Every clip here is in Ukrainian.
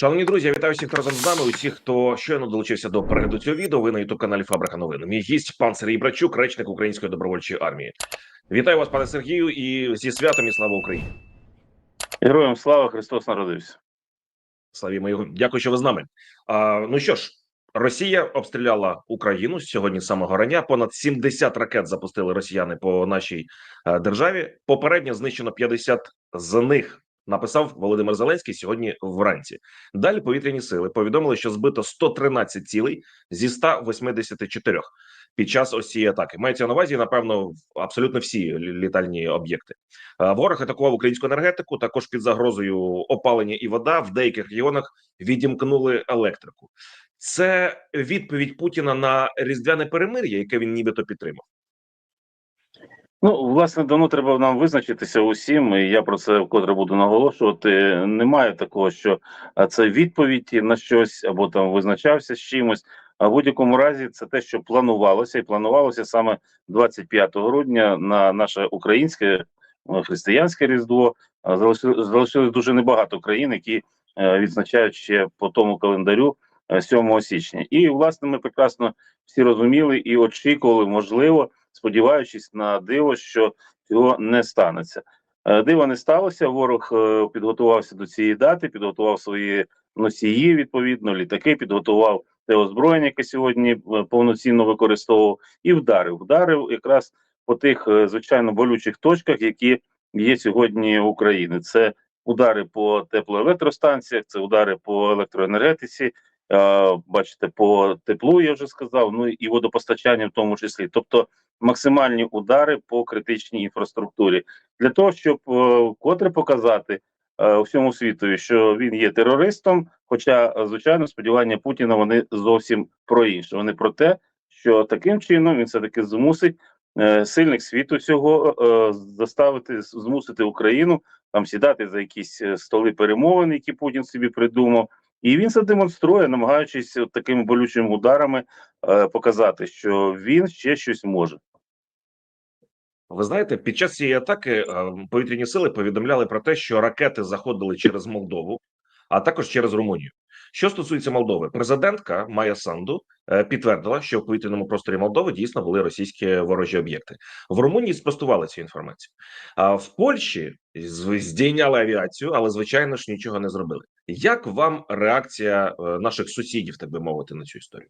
Шановні друзі, я вітаю всіх, хто разом з нами. Усіх, хто щойно долучився до перегляду цього відео. Ви на ютуб каналі Фабрика новин. Мій гість пан Сергій Брачук, речник Української добровольчої армії. Вітаю вас, пане Сергію, і зі святом і слава Україні. Героям слава Христос народився. Славімо його. Дякую, що ви з нами. А, ну що ж, Росія обстріляла Україну сьогодні з самого рання. Понад 70 ракет запустили росіяни по нашій е, державі. Попередньо знищено 50 з них. Написав Володимир Зеленський сьогодні вранці. Далі повітряні сили повідомили, що збито 113 цілей зі 184 під час ось атаки. Мається на увазі, напевно, абсолютно всі літальні об'єкти. Е, Ворог атакував українську енергетику. Також під загрозою опалення і вода в деяких регіонах відімкнули електрику. Це відповідь Путіна на різдвяне перемир'я, яке він нібито підтримав. Ну, власне, давно треба нам визначитися усім, і я про це вкотре буду наголошувати. Немає такого, що це відповідь на щось або там визначався з чимось. А в будь-якому разі це те, що планувалося, і планувалося саме 25 грудня на наше українське е, християнське різдво. Залишилось дуже небагато країн, які е, відзначають ще по тому календарю е, 7 січня. І власне ми прекрасно всі розуміли і очікували, можливо, сподіваючись на диво, що цього не станеться. Е, Дива не сталося. Ворог е, підготувався до цієї дати, підготував свої носії, відповідно, літаки, підготував те озброєння, яке сьогодні е, повноцінно використовував, і вдарив. Вдарив якраз по тих звичайно болючих точках, які є сьогодні в Україні. Це удари по теплоелектростанціях, це удари по електроенергетиці. Е, Бачите, по теплу я вже сказав. Ну і водопостачання в тому числі. Тобто максимальні удари по критичній інфраструктурі для того, щоб е, вкотре показати е, всьому світові, що він є терористом. Хоча, звичайно, сподівання Путіна вони зовсім про інше. Вони про те, що таким чином він все таки змусить сильних світу цього заставити змусити Україну там сідати за якісь столи перемовин, які Путін собі придумав. І він це демонструє, намагаючись от такими болючими ударами е, показати, що він ще щось може. Ви знаєте, під час цієї атаки е, повітряні сили повідомляли про те, що ракети заходили через Молдову, а також через Румунію. Що стосується Молдови, президентка Майя Санду е, підтвердила, що в повітряному просторі Молдови дійсно були російські ворожі об'єкти. В Румунії спростували цю інформацію. А в Польщі здійняли авіацію, але звичайно ж нічого не зробили. Як вам реакція е, наших сусідів, так би мовити, на цю історію?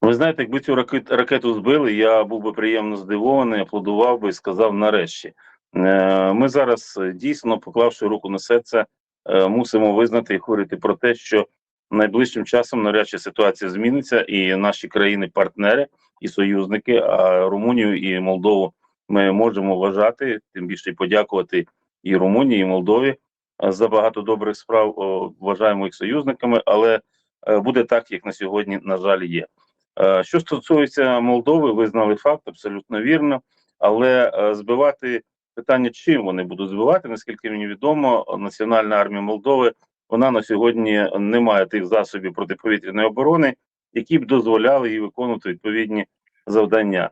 Ви знаєте, якби цю ракету збили, я був би приємно здивований, аплодував би і сказав нарешті. Е, Ми зараз дійсно, поклавши руку на серце, мусимо визнати і говорити про те, що найближчим часом навряд ситуація зміниться, і наші країни-партнери і союзники, а Румунію і Молдову ми можемо вважати, тим більше подякувати і Румунії, і Молдові е, за багато добрих справ. Вважаємо їх союзниками, але е, буде так, як на сьогодні, на жаль, є. Е, Що стосується Молдови, ви знали факт абсолютно вірно, але е, збивати питання, чим вони будуть збивати, наскільки мені відомо, Національна армія Молдови вона на сьогодні не має тих засобів протиповітряної оборони, які б дозволяли їй виконувати відповідні завдання.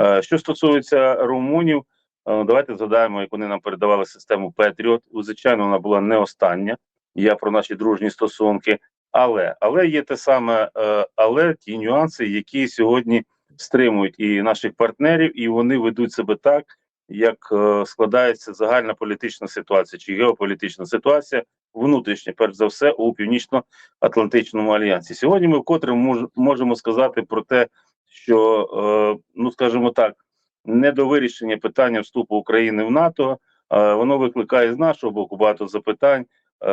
Е, Що стосується румунів, е, давайте згадаємо, як вони нам передавали систему Петріот. Звичайно, вона була не остання. Я про наші дружні стосунки. Але але є те саме, е, але ті нюанси, які сьогодні стримують і наших партнерів, і вони ведуть себе так, як е, складається загальна політична ситуація чи геополітична ситуація внутрішня, перш за все, у північно-атлантичному альянсі. Сьогодні ми вкотре можемо сказати про те, що е, ну скажімо так, недовирішення питання вступу України в НАТО е, воно викликає з нашого боку багато запитань.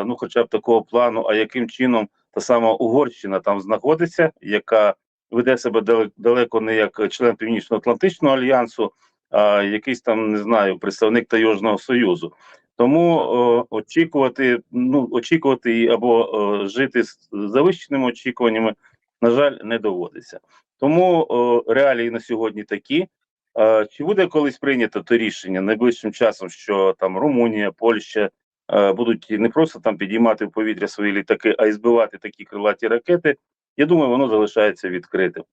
Ну, хоча б такого плану, а яким чином та сама Угорщина там знаходиться, яка веде себе далеко не як член Північно-Атлантичного альянсу, а якийсь там не знаю представник Тайожного союзу. Тому о, очікувати, ну очікувати або о, жити з завищеними очікуваннями, на жаль, не доводиться. Тому о, реалії на сьогодні такі. Е, Чи буде колись прийнято то рішення найближчим часом, що там Румунія, Польща е, будуть не просто там підіймати в повітря свої літаки, а й збивати такі крилаті ракети? Я думаю, воно залишається відкритим.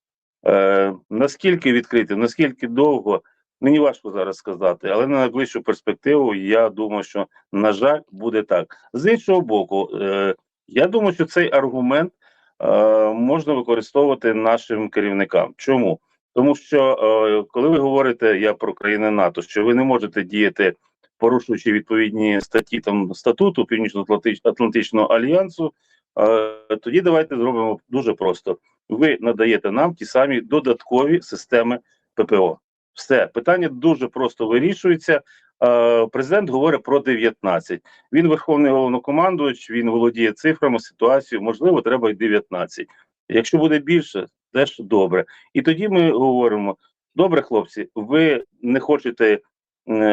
Е, Наскільки відкритим, наскільки довго, мені важко зараз сказати, але на найближчу перспективу я думаю, що на жаль буде так. З іншого боку, е, Я думаю, що цей аргумент е, можна використовувати нашим керівникам. Чому? Тому що е, коли ви говорите я про країни НАТО, що ви не можете діяти, порушуючи відповідні статті там статуту Північно-Атлантичного альянсу, е, тоді давайте зробимо дуже просто. Ви надаєте нам ті самі додаткові системи ППО. Все питання дуже просто вирішується. Е, Президент говорить про 19. Він верховний головнокомандувач, він володіє цифрами, ситуацією. Можливо, треба й 19. Якщо буде більше, теж добре. І тоді ми говоримо: добре, хлопці, ви не хочете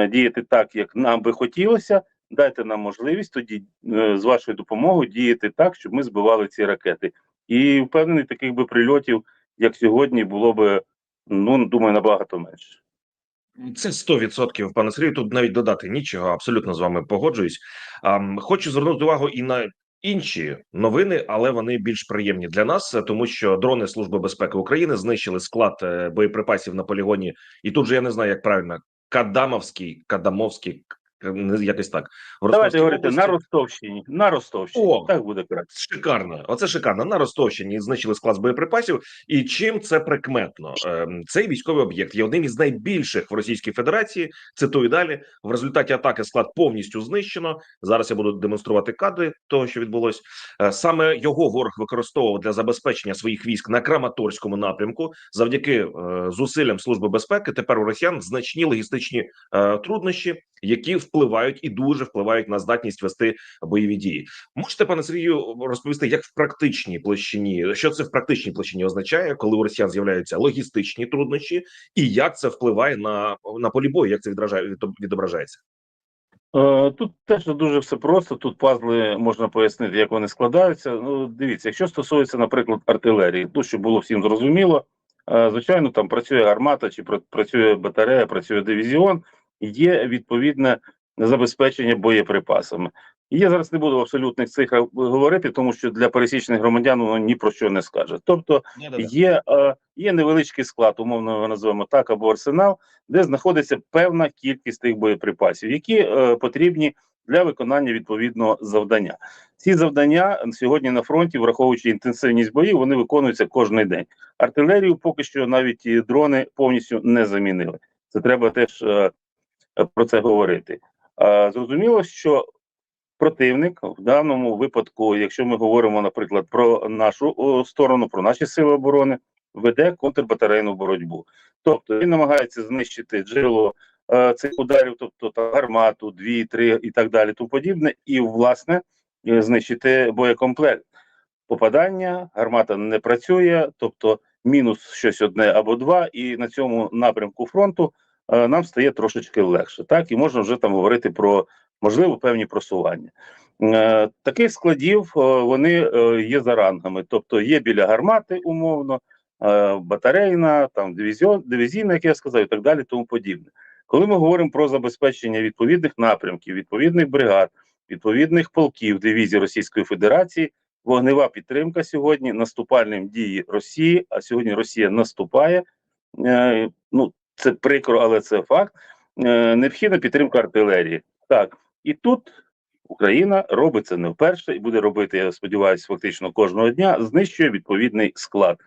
діяти так, як нам би хотілося. Дайте нам можливість тоді е, з вашою допомогою діяти так, щоб ми збивали ці ракети. І впевнений, таких би прильотів, як сьогодні, було би ну думаю, набагато менше. Це 100%, пане Сергію. Тут навіть додати нічого. Абсолютно з вами погоджуюсь. Хочу звернути увагу і на інші новини, але вони більш приємні для нас, тому що дрони Служби безпеки України знищили склад е, боєприпасів на полігоні. І тут же я не знаю, як правильно Кадамовський, Кадамовський, якось так. В Давайте говорити на Ростовщині. На Ростовщині. О! Так буде краще. Шикарно, оце шикарно. На Ростовщині знищили склад з боєприпасів. І чим це прикметно? Ем, Цей військовий об'єкт є одним із найбільших в Російській Федерації. Цитую далі. В результаті атаки склад повністю знищено. Зараз я буду демонструвати кадри того, що відбулось. Е, Саме його ворог використовував для забезпечення своїх військ на Краматорському напрямку. Завдяки е, зусиллям служби безпеки. Тепер у росіян значні логістичні е, труднощі, які впливають і дуже впливають на здатність вести бойові дії. Можете, пане Сергію, розповісти, як в практичній площині, що це в практичній площині означає, коли у росіян з'являються логістичні труднощі, і як це впливає на, на полі бою, як це відображається? Е, Тут теж дуже все просто. Тут пазли можна пояснити, як вони складаються. Ну, дивіться, якщо стосується, наприклад, артилерії, то щоб було всім зрозуміло, е, звичайно, там працює гармата, чи пра- працює батарея, працює дивізіон, є відповідне забезпечення боєприпасами. І я зараз не буду в абсолютних цифрах говорити, тому що для пересічних громадян воно ні про що не скаже. Тобто, є, е, є невеличкий склад, умовно його називаємо так, або арсенал, де знаходиться певна кількість тих боєприпасів, які е, потрібні для виконання відповідного завдання. Ці завдання сьогодні на фронті, враховуючи інтенсивність боїв, вони виконуються кожен день. Артилерію поки що навіть дрони повністю не замінили. Це треба теж е, е, про це говорити. Зрозуміло, що противник в даному випадку, якщо ми говоримо, наприклад, про нашу сторону, про наші сили оборони, веде контрбатарейну боротьбу. Тобто він намагається знищити джерело е, цих ударів, тобто там, гармату, дві, три і так далі, тому подібне, і власне е, знищити боєкомплект. Попадання, гармата не працює, тобто мінус щось одне або два, і на цьому напрямку фронту нам стає трошечки легше. Так, і можна вже там говорити про можливо певні просування. Е, таких складів е, вони е, є за рангами, тобто є біля гармати, умовно, е, батарейна, там дивізіон, дивізійна, як я сказав, і так далі, тому подібне. Коли ми говоримо про забезпечення відповідних напрямків, відповідних бригад, відповідних полків дивізій Російської Федерації, вогнева підтримка сьогодні наступальним дії Росії, а сьогодні Росія наступає. Е, ну це прикро, але це факт. Е, необхідна підтримка артилерії. Так, і тут Україна робить це не вперше і буде робити, я сподіваюся, фактично кожного дня, знищує відповідний склад.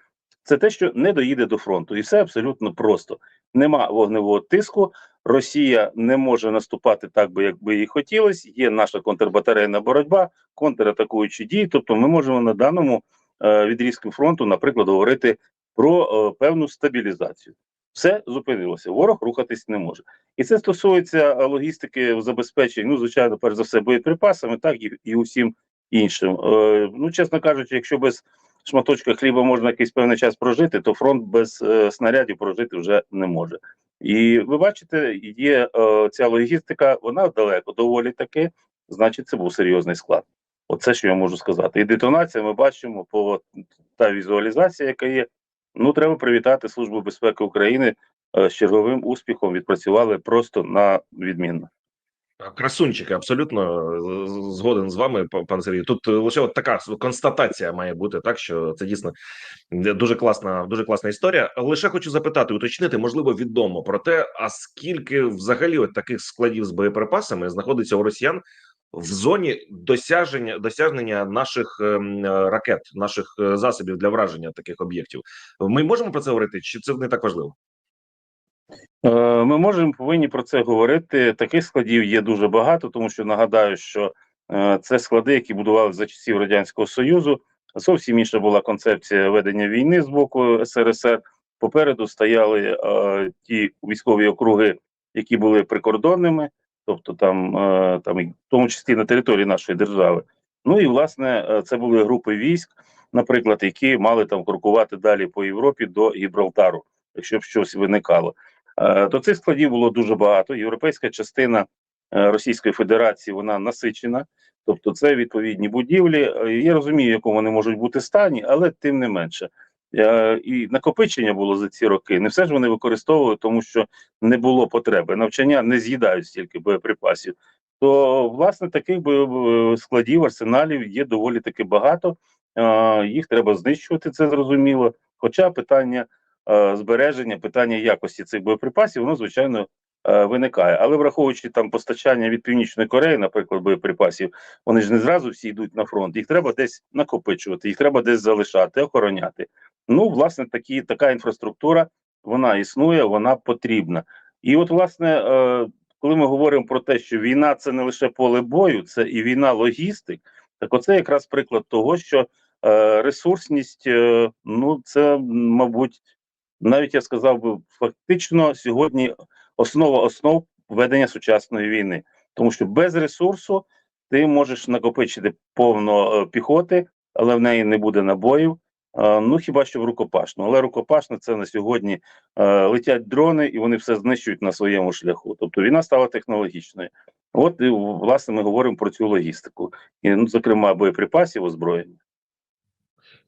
Це те, що не доїде до фронту, і все абсолютно просто. Нема вогневого тиску. Росія не може наступати так, би як би їй хотілося. Є наша контрбатарейна боротьба, контратакуючі дії. Тобто, ми можемо на даному е, відрізку фронту, наприклад, говорити про е, певну стабілізацію. Все зупинилося. Ворог рухатись не може. І це стосується е, логістики в забезпеченні, ну, звичайно, перш за все, боєприпасами, так і, і усім іншим. Е, ну, чесно кажучи, якщо без шматочка хліба можна якийсь певний час прожити, то фронт без е, снарядів прожити вже не може. І ви бачите, є е, ця логістика, вона далеко доволі таки, значить, це був серйозний склад. Оце що я можу сказати. І детонація ми бачимо по та візуалізація, яка є. Ну, треба привітати Службу безпеки України е, з черговим успіхом. Відпрацювали просто на відмінно. Красунчики, абсолютно е, згоден з вами, па- пане Сергію. Тут е, лише от така констатація має бути, так що це дійсно дуже класна, дуже класна історія. Лише хочу запитати, уточнити, можливо, відомо про те, а скільки взагалі от таких складів з боєприпасами знаходиться у росіян в зоні досягнення досягнення наших ем, е, ракет, наших е, засобів для враження таких об'єктів. Ми можемо про це говорити, чи це не так важливо? Е, Ми можемо повинні про це говорити. Таких складів є дуже багато, тому що нагадаю, що це склади, які будували за часів радянського союзу. Зовсім інша була концепція ведення війни з боку СРСР. Попереду стояли е, ті військові округи, які були прикордонними, тобто там, е, там в тому числі на території нашої держави. Ну і власне е, це були групи військ, наприклад, які мали там крокувати далі по Європі до Гібралтару, якщо б щось виникало. Е, То цих складів було дуже багато. Європейська частина Російської Федерації вона насичена, тобто це відповідні будівлі. Я розумію, в якому вони можуть бути стані, але тим не менше. Е, І накопичення було за ці роки. Не все ж вони використовували, тому що не було потреби. Навчання не з'їдають стільки боєприпасів. То власне таких складів арсеналів є доволі таки багато. Е, Їх треба знищувати, це зрозуміло. Хоча питання е, збереження, питання якості цих боєприпасів, воно звичайно виникає. Але враховуючи там постачання від Північної Кореї, наприклад, боєприпасів, вони ж не зразу всі йдуть на фронт. Їх треба десь накопичувати, їх треба десь залишати, охороняти. Ну, власне, такі така інфраструктура вона існує, вона потрібна. І от, власне, е, коли ми говоримо про те, що війна це не лише поле бою, це і війна логістик. Так, оце якраз приклад того, що е, ресурсність, е, ну це, мабуть, навіть я сказав би, фактично сьогодні основа основ ведення сучасної війни, тому що без ресурсу ти можеш накопичити повно піхоти, але в неї не буде набоїв. Ну хіба що в рукопашну, але рукопашна це на сьогодні е, летять дрони і вони все знищують на своєму шляху. Тобто війна стала технологічною. От і власне ми говоримо про цю логістику, і ну, зокрема боєприпасів, озброєння.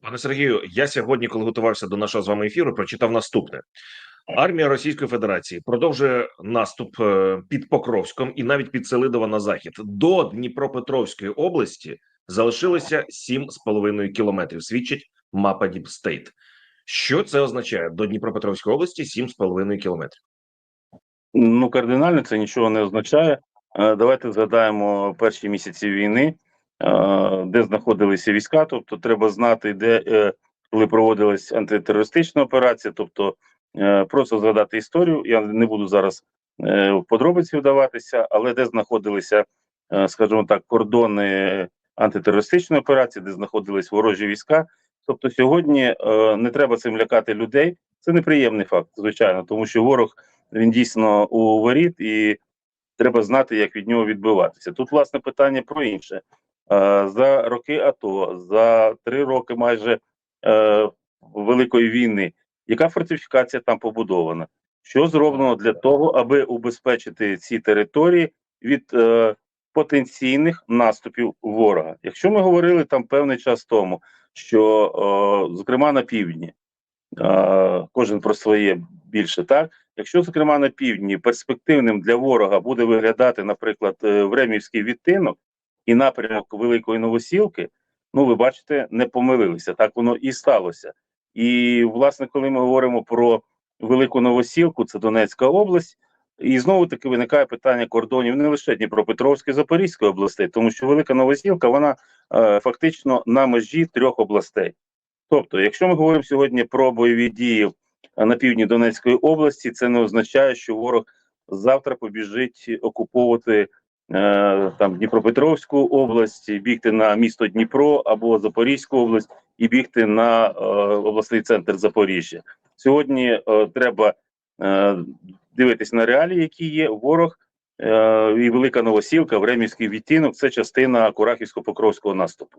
Пане Сергію, я сьогодні, коли готувався до нашого з вами ефіру, прочитав наступне: армія Російської Федерації продовжує наступ е, під Покровськом і навіть під Селидово на захід до Дніпропетровської області залишилося 7,5 кілометрів. Свідчить мапа Діпстейт. Що це означає до Дніпропетровської області 7,5 кілометрів? Ну, кардинально це нічого не означає. Е, Давайте згадаємо перші місяці війни, е, де знаходилися війська. Тобто, треба знати, де е, коли проводилась антитерористична операція. Тобто, просто згадати історію. Я не буду зараз в подробиці вдаватися, але де знаходилися, скажімо так, кордони антитерористичної операції, де знаходились ворожі війська. Тобто, сьогодні е, не треба цим лякати людей. Це неприємний факт, звичайно, тому що ворог він дійсно у воріт, і треба знати, як від нього відбиватися. Тут власне питання про інше. Е, За роки АТО, за три роки майже е, Великої війни, яка фортифікація там побудована? Що зроблено для того, аби убезпечити ці території від е, потенційних наступів ворога? Якщо ми говорили там певний час тому, що зокрема на півдні, кожен про своє більше так. Якщо, зокрема, на півдні перспективним для ворога буде виглядати, наприклад, е, Времівський відтинок і напрямок Великої Новосілки, ну ви бачите, не помилилися. Так воно і сталося. І, власне, коли ми говоримо про Велику Новосілку, це Донецька область, і знову таки виникає питання кордонів не лише Дніпропетровської Запорізької областей, тому що Велика Новосілка вона е, фактично на межі трьох областей. Тобто, якщо ми говоримо сьогодні про бойові дії на півдні Донецької області, це не означає, що ворог завтра побіжить окуповувати е, там Дніпропетровську область, бігти на місто Дніпро або Запорізьку область і бігти на е, обласний центр Запоріжжя. Сьогодні е, треба е, дивитись на реалії, які є. Ворог е, і Велика Новосілка, Времівський відтінок це частина Курахівсько-Покровського наступу.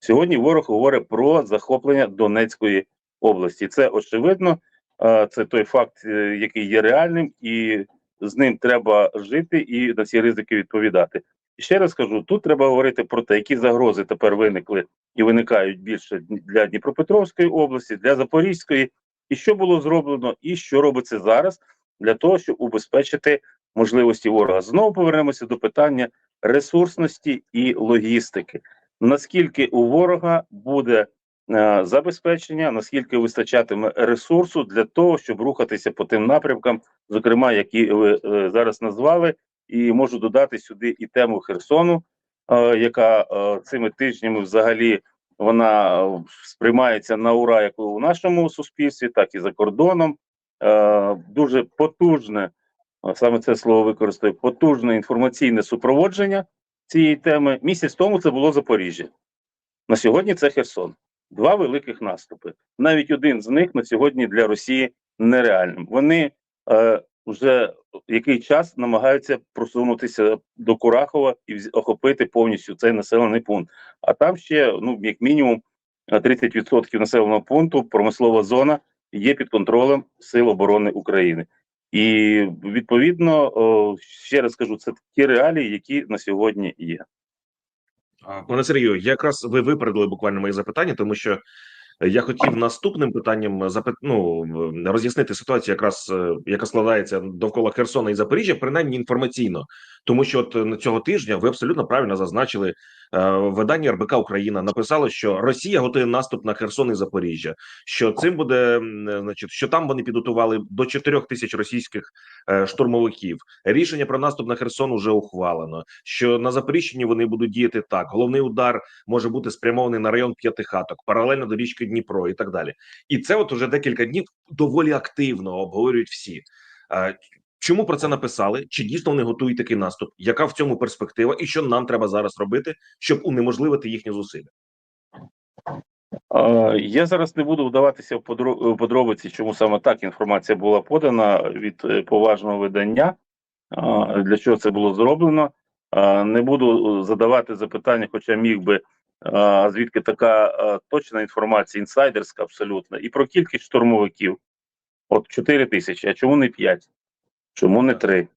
Сьогодні ворог говорить про захоплення Донецької області. Це очевидно. Е, Це той факт, е, який є реальним, і з ним треба жити і на ці ризики відповідати. Ще раз кажу: тут треба говорити про те, які загрози тепер виникли і виникають більше для Дніпропетровської області, для Запорізької, і що було зроблено, і що робиться зараз для того, щоб убезпечити можливості ворога. Знову повернемося до питання ресурсності і логістики. Наскільки у ворога буде е, забезпечення, наскільки вистачатиме ресурсу для того, щоб рухатися по тим напрямкам, зокрема, які ви е, зараз назвали, і можу додати сюди і тему Херсону, е, яка е, цими тижнями взагалі вона е, сприймається на ура як у нашому суспільстві, так і за кордоном. Е, дуже потужне, е, саме це слово використаю, потужне інформаційне супроводження цієї теми. Місяць тому це було Запоріжжя. На сьогодні це Херсон. Два великих наступи. Навіть один з них на сьогодні для Росії нереальним. Вони е, вже який час намагаються просунутися до Курахова і охопити повністю цей населений пункт. А там ще, ну як мінімум, е, 30% населеного пункту, промислова зона є під контролем Сил оборони України. І відповідно, ще раз кажу, це ті реалії, які на сьогодні є. Пане Сергію, якраз ви випередили буквально моє запитання, тому що я хотів наступним питанням запит... ну, роз'яснити ситуацію, якраз е, яка складається довкола Херсона і Запоріжжя, принаймні інформаційно, тому що от цього тижня ви абсолютно правильно зазначили. е, Видання РБК Україна написало, що Росія готує наступ на Херсон і Запоріжжя. Що цим буде, е, значить, що там вони підготували до 4 тисяч російських е, штурмовиків. Рішення про наступ на Херсон уже ухвалено. Що на Запоріжчині вони будуть діяти так. Головний удар може бути спрямований на район п'ятихаток, паралельно до річки Дніпро і так далі. І це от уже декілька днів доволі активно обговорюють всі. Е, Чому про це написали? Чи дійсно вони готують такий наступ? Яка в цьому перспектива, і що нам треба зараз робити, щоб унеможливити їхні зусилля? Е, Я зараз не буду вдаватися в подробиці, чому саме так інформація була подана від е, поважного видання. е, Для чого це було зроблено? Е, Не буду задавати запитання, хоча міг би, е, звідки така точна інформація, інсайдерська абсолютно, і про кількість штурмовиків. От 4 тисячі, а чому не 5? Чому не 3?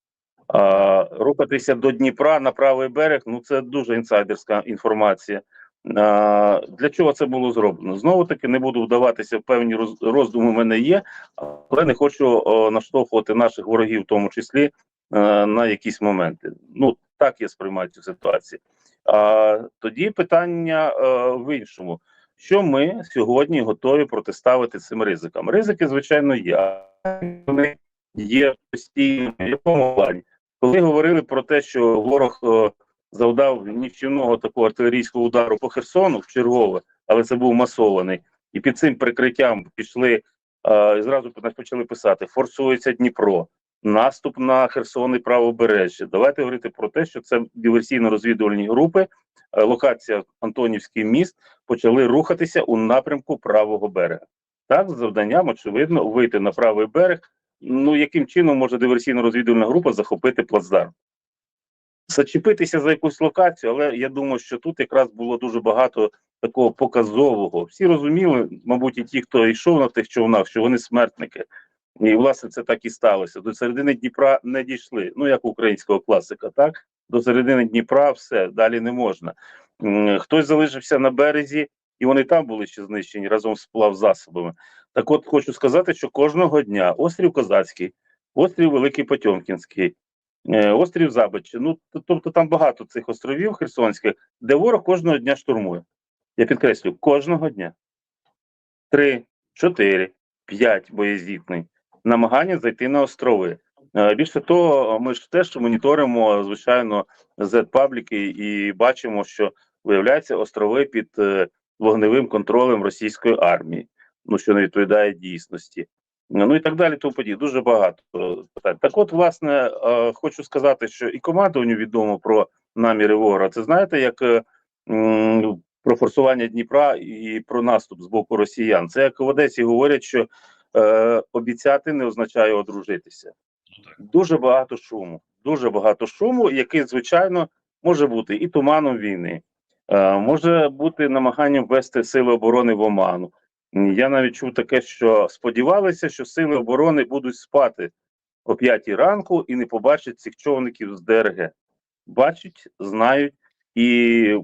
А, рухатися до Дніпра на правий берег, ну це дуже інсайдерська інформація. А, для чого це було зроблено? Знову таки не буду вдаватися в певні роз, роздуми. У мене є, але не хочу о, наштовхувати наших ворогів, в тому числі е, на якісь моменти. Ну так я сприймаю цю ситуацію. А тоді питання е, в іншому: що ми сьогодні готові протиставити цим ризикам? Ризики, звичайно, є. Вони є постійно. В якому плані? Коли говорили про те, що ворог е, завдав нічівного такого артилерійського удару по Херсону в чергове, але це був масований, і під цим прикриттям пішли е, і зразу почали писати: форсується Дніпро, наступ на Херсон і правобережжя. Давайте говорити про те, що це диверсійно-розвідувальні групи, е, локація Антонівський міст почали рухатися у напрямку правого берега. Так, з завданням, очевидно, вийти на правий берег. Ну, яким чином може диверсійно-розвідувальна група захопити плацдарм? Зачепитися за якусь локацію, але я думаю, що тут якраз було дуже багато такого показового. Всі розуміли, мабуть, і ті, хто йшов на тих човнах, що вони смертники. І власне це так і сталося. До середини Дніпра не дійшли. Ну як українського класика, так до середини Дніпра все далі не можна. Хтось залишився на березі, і вони там були ще знищені разом з плавзасобами. Так, от хочу сказати, що кожного дня острів Козацький, острів Великий Потьомкінський, е, острів Забичі, ну тобто там багато цих островів херсонських, де ворог кожного дня штурмує. Я підкреслю, кожного дня. Три, чотири, п'ять боєздітний намагання зайти на острови. Е, Більше того, ми ж теж моніторимо, звичайно, Z-пабліки і бачимо, що виявляються острови під е, вогневим контролем російської армії, ну що не відповідає дійсності. Ну і так далі, тому подібне. Дуже багато питань. Так, от, власне, е, хочу сказати, що і командуванню відомо про наміри ворога. Це знаєте, як про форсування Дніпра і про наступ з боку росіян. Це як в Одесі говорять, що е, обіцяти не означає одружитися. Дуже багато шуму, дуже багато шуму, який, звичайно, може бути і туманом війни, е, може бути намаганням ввести сили оборони в оману. Я навіть чув таке, що сподівалися, що сили оборони будуть спати о п'ятій ранку і не побачать цих човників з ДРГ. Бачать, знають і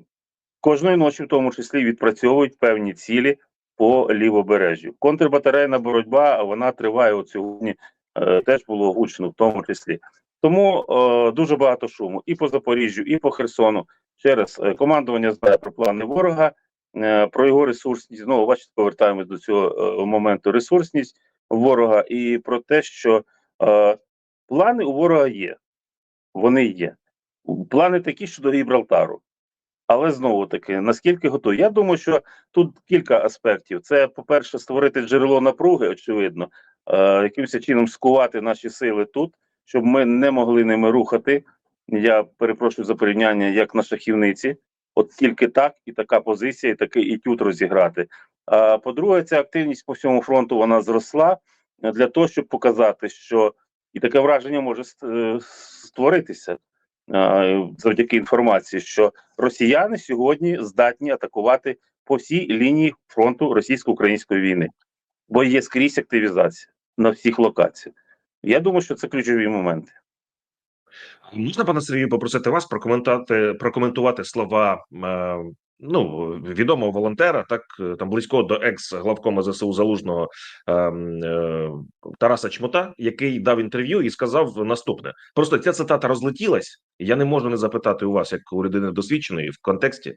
кожної ночі, в тому числі, відпрацьовують певні цілі по лівобережжю. Контрбатарейна боротьба вона триває от сьогодні. е, Теж було гучно, в тому числі. Тому е, дуже багато шуму і по Запоріжжю, і по Херсону. Через е, командування знає про плани ворога, е, про його ресурсність. Знову бачите, повертаємось до цього е, моменту. Ресурсність ворога і про те, що е, плани у ворога є. Вони є. Плани такі щодо Гібралтару. Але знову таки, наскільки готові? Я думаю, що тут кілька аспектів. Це, по-перше, створити джерело напруги, очевидно, е, якимось чином скувати наші сили тут, щоб ми не могли ними рухати. Я перепрошую за порівняння, як на шахівниці. От тільки так, і така позиція, і такий етюд розіграти. А по-друге, ця активність по всьому фронту вона зросла для того, щоб показати, що і таке враження може е, створитися завдяки інформації, що росіяни сьогодні здатні атакувати по всій лінії фронту російсько-української війни, бо є скрізь активізація на всіх локаціях. Я думаю, що це ключові моменти. Можна, пане Сергію, попросити вас прокоментувати прокоментувати слова е, ну відомого волонтера, так там близького до екс главкома ЗСУ залужного е, е, Тараса Чмута, який дав інтерв'ю і сказав наступне: просто ця цитата розлетілась. Я не можу не запитати у вас, як у людини досвідченої в контексті.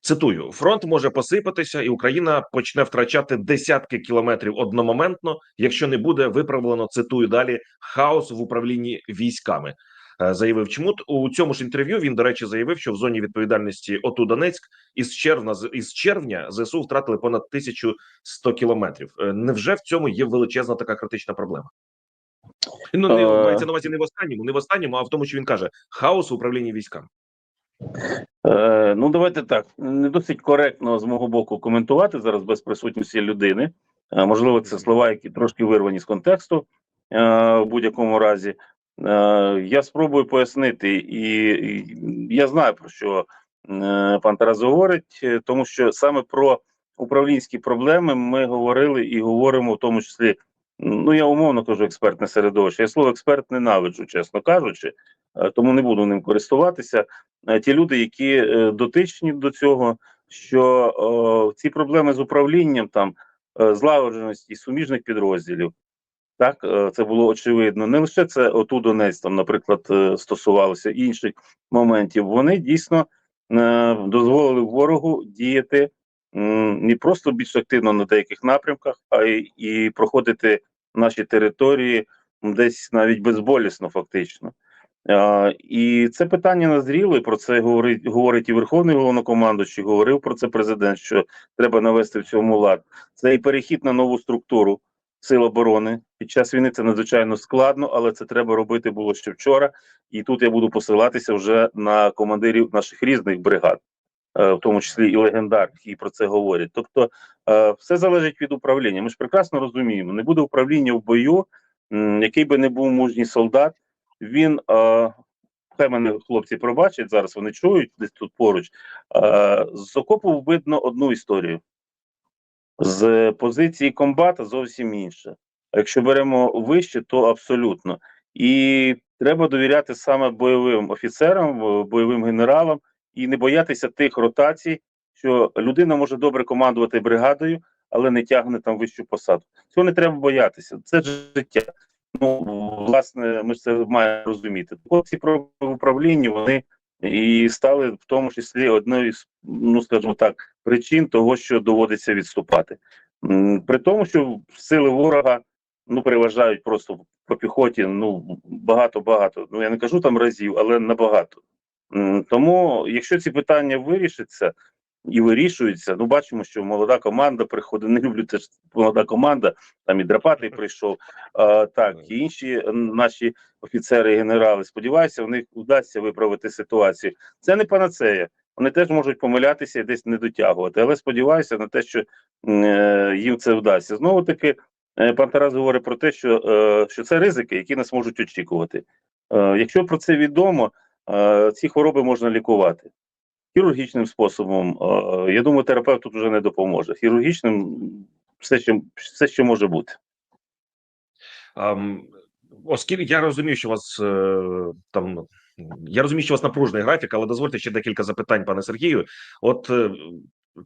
Цитую: фронт може посипатися, і Україна почне втрачати десятки кілометрів одномоментно, якщо не буде виправлено. Цитую далі хаос в управлінні військами. Е, Заявив Чмут у цьому ж інтерв'ю. Він до речі заявив, що в зоні відповідальності ОТУ Донецьк із червня із червня ЗСУ втратили понад 1100 кілометрів. Е, Невже в цьому є величезна така критична проблема? Ну не Е. мається на увазі не в останньому, не в останньому, а в тому, що він каже: хаос в управлінні військами. Е, ну, давайте так. Не досить коректно з мого боку коментувати зараз без присутності людини. Можливо, це слова, які трошки вирвані з контексту е, в будь-якому разі. Е, я спробую пояснити, і, я знаю про що е, пан Тарас говорить, е, тому що саме про управлінські проблеми ми говорили і говоримо, в тому числі. Ну, я умовно кажу експертне середовище. Я слово експерт ненавиджу, чесно кажучи, тому не буду ним користуватися ті люди, які дотичні до цього, що е, ці проблеми з управлінням там злагодженості суміжних підрозділів. Так, е, це було очевидно. Не лише це оту Донець, там, наприклад, е, стосувалося інших моментів. Вони дійсно е, дозволили ворогу діяти не просто більш активно на деяких напрямках, а й і проходити наші території десь навіть безболісно, фактично. І це питання назріло, і про це говорить, говорить і Верховний головнокомандуючий, говорив про це президент, що треба навести в цьому лад. Це і перехід на нову структуру сил оборони. Під час війни це надзвичайно складно, але це треба робити було ще вчора. І тут я буду посилатися вже на командирів наших різних бригад, е, в тому числі і легендарних, які про це говорять. Тобто, е, все залежить від управління. Ми ж прекрасно розуміємо, не буде управління в бою, який би не був мужній солдат він е, хай мене хлопці пробачать зараз. Вони чують десь тут поруч. З окопу видно одну історію. З позиції комбата зовсім інше. Якщо беремо вище, то абсолютно. І треба довіряти саме бойовим офіцерам, бойовим генералам і не боятися тих ротацій, що людина може добре командувати бригадою, але не тягне там вищу посаду. Цього не треба боятися. Це життя. Ну, власне, ми ж це маємо розуміти. Ці в управлінні вони і стали в тому числі одною з, ну скажімо так, причин того, що доводиться відступати. При тому, що сили ворога ну переважають просто по піхоті. Ну багато-багато. Ну я не кажу там разів, але набагато. Тому, якщо ці питання вирішаться і вирішуються, ну бачимо, що молода команда приходить. Не люблю теж молода команда. Там і Драпатий прийшов. А, так, і інші наші офіцери і генерали. Сподіваюся, в них вдасться виправити ситуацію. Це не панацея. Вони теж можуть помилятися і десь не дотягувати. Але сподіваюся на те, що е, їм це вдасться. Знову таки, е, пан Тарас говорить про те, що, е, що це ризики, які нас можуть очікувати. Е, якщо про це відомо, е, ці хвороби можна лікувати. Хірургічним способом, я думаю, терапевт тут вже не допоможе. Хірургічним все, що, все, що може бути. Ам, оскільки я розумію, що у вас е, там я розумію, що у вас напружений графік, але дозвольте ще декілька запитань, пане Сергію. От е,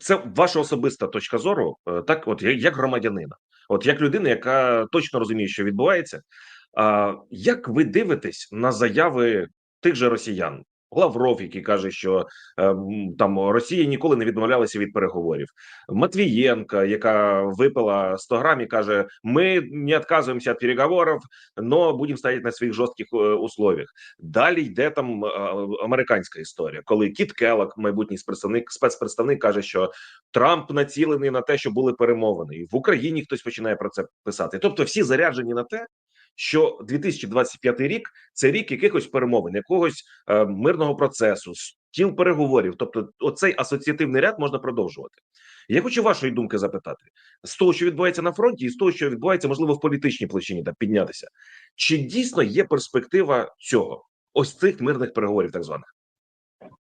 це ваша особиста точка зору, е, так, от як громадянина, от як людина, яка точно розуміє, що відбувається. А як ви дивитесь на заяви тих же росіян, Лавров, який каже, що е, там Росія ніколи не відмовлялася від переговорів. Матвієнка, яка випила 100 грам і каже: Ми не відказуємося від переговорів, но будемо стояти на своїх жорстких е, условиях. Далі йде там е, американська історія, коли Кіт Келлок, майбутній спецпредставник, спецпредставник, каже, що Трамп націлений на те, що були перемовини, і в Україні хтось починає про це писати. Тобто, всі заряджені на те, що 2025 рік це рік якихось перемовин, якогось е, мирного процесу, стіл переговорів. Тобто, оцей асоціативний ряд можна продовжувати. Я хочу вашої думки запитати з того, що відбувається на фронті, і з того, що відбувається, можливо, в політичній площині там піднятися. Чи дійсно є перспектива цього? Ось цих мирних переговорів, так званих?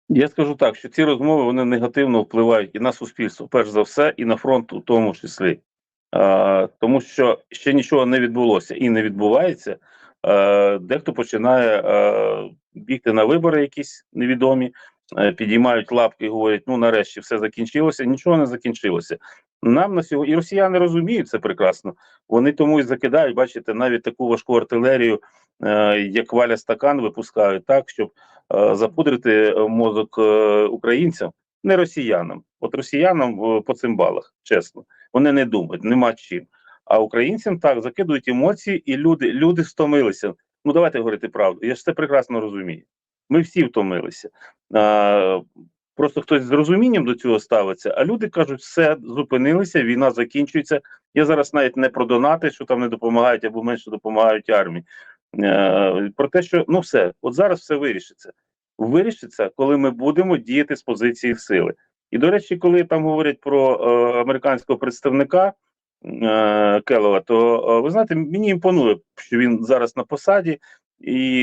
Я скажу так, що ці розмови вони негативно впливають і на суспільство, перш за все, і на фронт у тому числі. А, тому що ще нічого не відбулося і не відбувається. Дехто починає бігти на вибори, якісь невідомі, е, підіймають лапки і говорять: ну нарешті все закінчилося. Нічого не закінчилося. Нам на сьогодні і росіяни розуміють це прекрасно. Вони тому і закидають, бачите, навіть таку важку артилерію, е, як валя стакан, випускають так, щоб е, запудрити е, мозок е, українцям, не росіянам. От росіянам е, по цимбалах, чесно, вони не думають, нема чим. А українцям так закидують емоції, і люди, люди втомилися. Ну давайте говорити правду. Я ж це прекрасно розумію. Ми всі втомилися. А, просто хтось з розумінням до цього ставиться, а люди кажуть, все зупинилися, війна закінчується. Я зараз навіть не про донати, що там не допомагають або менше допомагають армії. Е, про те, що ну все, от зараз все вирішиться. Вирішиться, коли ми будемо діяти з позиції сили. І до речі, коли там говорять про е, американського представника е, Келова, то е, ви знаєте, мені імпонує, що він зараз на посаді, і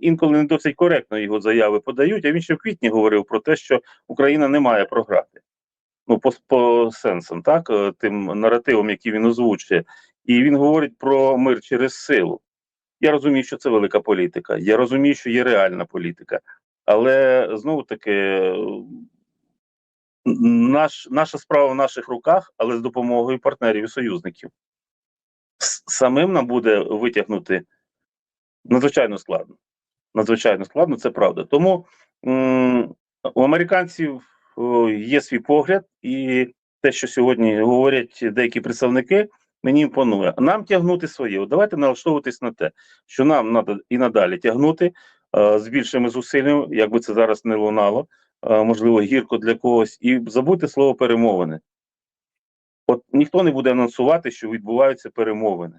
інколи не досить коректно його заяви подають. А він ще в квітні говорив про те, що Україна не має програти. Ну, по, по сенсам, так, е, тим наративом, який він озвучує. І він говорить про мир через силу. Я розумію, що це велика політика. Я розумію, що є реальна політика. Але знову таки, наш, наша справа в наших руках, але з допомогою партнерів і союзників. Самим нам буде витягнути надзвичайно складно. Надзвичайно складно, це правда. Тому у американців є свій погляд, і те, що сьогодні говорять деякі представники, мені імпонує. Нам тягнути своє. Давайте налаштовуватись на те, що нам треба і надалі тягнути з більшими зусиллями, як би це зараз не лунало, е, можливо, гірко для когось, і забудьте слово перемовини. От ніхто не буде анонсувати, що відбуваються перемовини.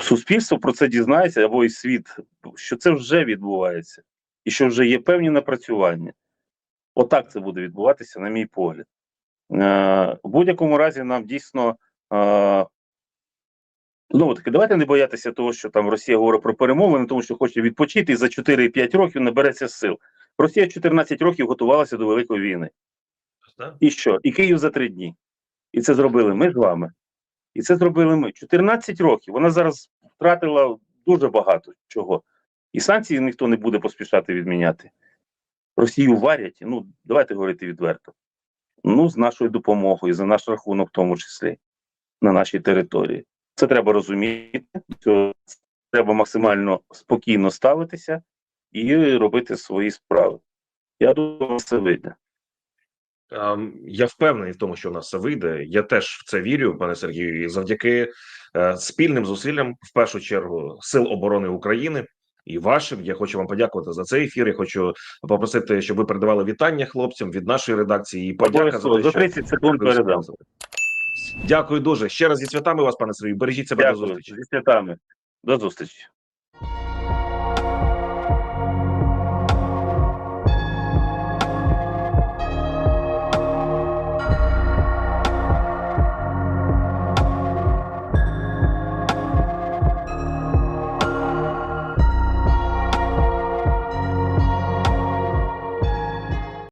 Суспільство про це дізнається або і світ, що це вже відбувається, і що вже є певні напрацювання. Отак це буде відбуватися, на мій погляд. Е, в будь-якому разі нам дійсно. Е, Знову таки, давайте не боятися того, що там Росія говорить про перемовини, тому що хоче відпочити і за 4-5 років набереться сил. Росія 14 років готувалася до великої війни. І що? І Київ за три дні. І це зробили ми з вами. І це зробили ми. 14 років. Вона зараз втратила дуже багато чого. І санкції ніхто не буде поспішати відміняти. Росію варять, ну, давайте говорити відверто. Ну, з нашою допомогою, за наш рахунок, в тому числі, на нашій території. Це треба розуміти, що треба максимально спокійно ставитися і робити свої справи. Я думаю, це вийде. Ем, Я впевнений в тому, що у нас все вийде. Я теж в це вірю, пане Сергію. І завдяки е, спільним зусиллям, в першу чергу, сил оборони України і вашим. Я хочу вам подякувати за цей ефір. Я хочу попросити, щоб ви передавали вітання хлопцям від нашої редакції. І подяка за те, за 30 секунд передам. Дякую дуже ще раз зі святами вас, пане Сергію. Бережіть себе до зустрічі. Зі святами. До зустрічі.